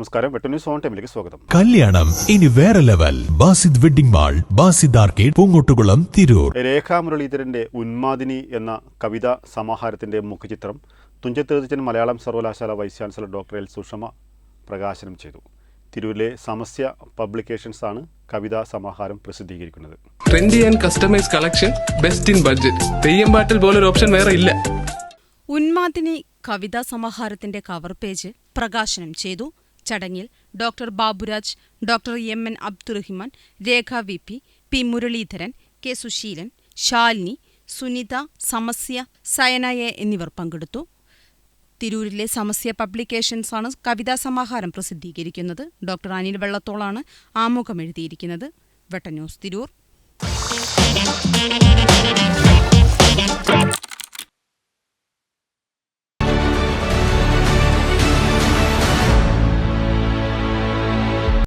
നമസ്കാരം. വെട്ടു news on ടൈമിലേക്ക് സ്വാഗതം. കല്യാണം ഇനി വേറെ level. Basid wedding mall Basid arcade Poongottukulam Tirur. Rekha മുരളീധരന്റെ ഉന്മാദിനി എന്ന കവിതാ സമാഹാരത്തിന്റെ മുഖചിത്രം തുഞ്ചത്തെഴുത്തച്ഛൻ മലയാളം സർവകലാശാല vice chancellor doctor L Sushama പ്രകാശനം ചെയ്തു. തിരൂരിലെ സമസ്യ പബ്ലിക്കേഷൻസ് ആണ് കവിതാ സമാഹാരം പ്രസിദ്ധീകരിക്കുന്നത്. Trendy and customise collection best in budget Theyyam പാട്ടിൽ പോലൊരു ഓപ്ഷൻ വേറെ ഇല്ല. ഉന്മാദിനി കവിതാ സമാഹാരത്തിന്റെ കവർ പേജ് പ്രകാശനം ചെയ്തു. ചടങ്ങിൽ doctor Baburaj doctor M N Abdurahiman Rekha V P P Muraleedharan K Suseelan Shalini Sunitha Samasya സയനയെ എന്നിവർ പങ്കെടുത്തു. തിരൂരിലെ സമസ്യ പബ്ലിക്കേഷൻസാണ് കവിതാ സമാഹാരം പ്രസിദ്ധീകരിക്കുന്നത്. ഡോക്ടർ അനിൽ വെള്ളത്തോളാണ് ആമുഖം എഴുതിയിരിക്കുന്നത്. വെട്ടന്യൂസ് തിരൂർ.